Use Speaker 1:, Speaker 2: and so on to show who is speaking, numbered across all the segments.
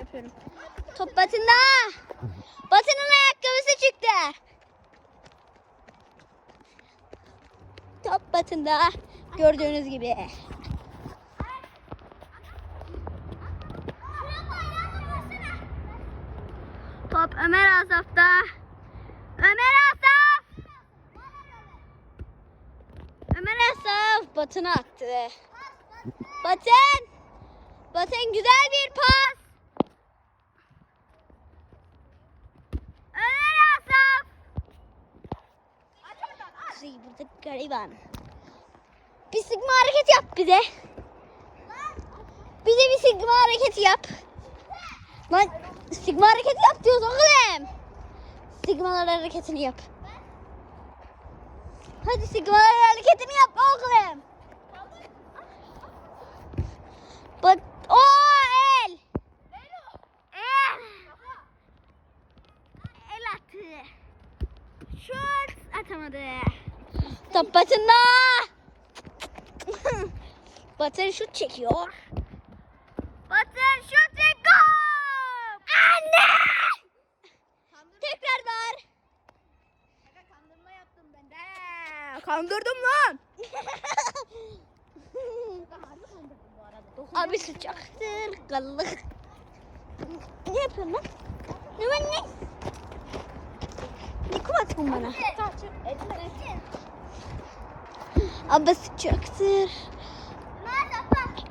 Speaker 1: yapıyorum.
Speaker 2: Top Batın'da. Batın'ın ayakkabısı çıktı. Top Batın'da. Gördüğünüz gibi. Top Ömer Asaf'ta. Ömer Asaf. Ömer Asaf Batın'a attı. Batın. Batın güzel bir pas. Ömer Asaf. Kuzey burada gariban. Bir sigma hareket yap bize. Bize bir sigma hareketi yap. Lan sigma hareketi yap diyoruz oğlum. Sigmalar hareketini yap. Hadi sigmalar hareketini yap oğlum. Bak o el. El. El attı. Şut atamadı. Top Batın'da. Batın şut çekiyor. Batın şut çekiyor. Anne! Tekrar var.
Speaker 1: Kandırma yaptım ben de. Kandırdım lan.
Speaker 2: Abi sıcaktır. Kallık. Ne yapıyorsun lan? Ne var ne? Ne kumattın bana? Abi sıcaktır.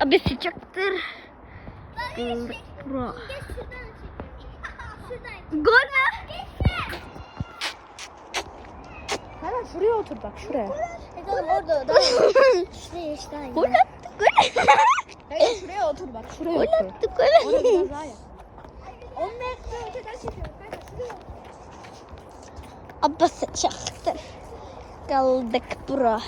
Speaker 2: Abi sıcaktır. Bro. Gol mü?
Speaker 1: Hemen şuraya otur bak şuraya.
Speaker 2: orada.
Speaker 3: İşte işte
Speaker 2: Gol attık. Gol.
Speaker 1: Hayır şuraya otur bak şuraya
Speaker 2: Gol
Speaker 1: otur.
Speaker 2: attık.
Speaker 1: Orada
Speaker 2: Gol.
Speaker 1: biraz daha yap. 10 metre öteden çekiyorum. Şuraya.
Speaker 2: Abi sıcaktır. Kaldık bro.